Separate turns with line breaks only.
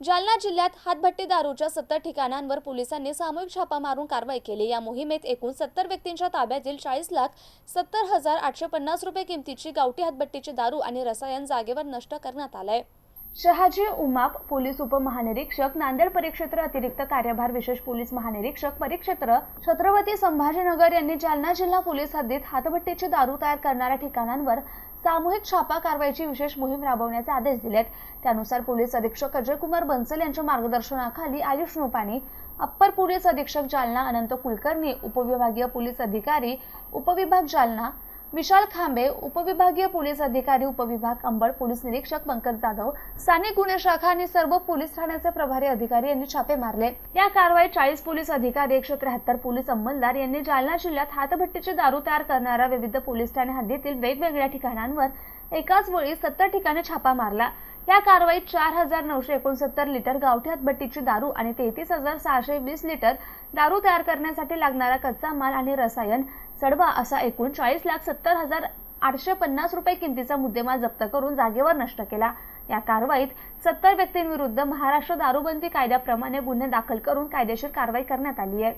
जालना जिल्ह्यात हातभट्टी दारूच्या सत्तर ठिकाणांवर पोलिसांनी सामूहिक छापा मारून कारवाई केली. या मोहिमेत एकूण सत्तर व्यक्तींच्या ताब्यातील चाळीस लाख सत्तर हजार आठशे पन्नास रुपये किमतीची गावठी हातभट्टीची दारू आणि रसायन जागेवर नष्ट करण्यात आलंय. शहाजी उमाप पोलीस उपमहानिरीक्षक नांदेड परिक्षेत्र अतिरिक्त कार्यभार विशेष पोलीस महानिरीक्षक परिक्षेत्र छत्रपती संभाजीनगर यांनी जालना जिल्हा पोलीस हद्दीत हातभट्टीची दारू तयार करणाऱ्या ठिकाणांवर सामूहिक छापा कारवाईची विशेष मोहीम राबवण्याचे आदेश दिलेत. त्यानुसार पोलीस अधीक्षक अजय कुमार बन्सल यांच्या मार्गदर्शनाखाली आयुष नोपानी अप्पर पोलीस अधीक्षक जालना अनंत कुलकर्णी उपविभागीय पोलीस अधिकारी उपविभाग जालना विशाल खांबे उपविभागीय पोलीस अधिकारी उपविभाग अंबड पोलीस निरीक्षक पंकज जाधव स्थानिक गुन्हे शाखा आणि सर्व पोलीस ठाण्याचे प्रभारी अधिकारी यांनी छापे मारले. या कारवाईत चाळीस पोलीस अधिकारी एकशे त्र्याहत्तर पोलीस अंमलदार यांनी जालना जिल्ह्यात हातभट्टीची दारू तयार करणाऱ्या विविध पोलीस ठाणे हद्दीतील वेगवेगळ्या ठिकाणांवर एकाच वेळी सत्तर ठिकाणी छापा मारला. या कारवाईत चार हजार नऊशे एकोणसत्तर लिटर गावठी हातभट्टीची दारू आणि तेहतीस हजार सहाशे वीस लिटर दारू तयार करण्यासाठी लागणारा कच्चा माल आणि रसायन सडवा असा एकूण चाळीस लाख सत्तर हजार आठशे पन्नास रुपये किमतीचा मुद्देमाल जप्त करून जागेवर नष्ट केला. या कारवाईत सत्तर व्यक्तींविरुद्ध महाराष्ट्र दारूबंदी कायद्याप्रमाणे गुन्हे दाखल करून कायदेशीर कारवाई करण्यात आली आहे.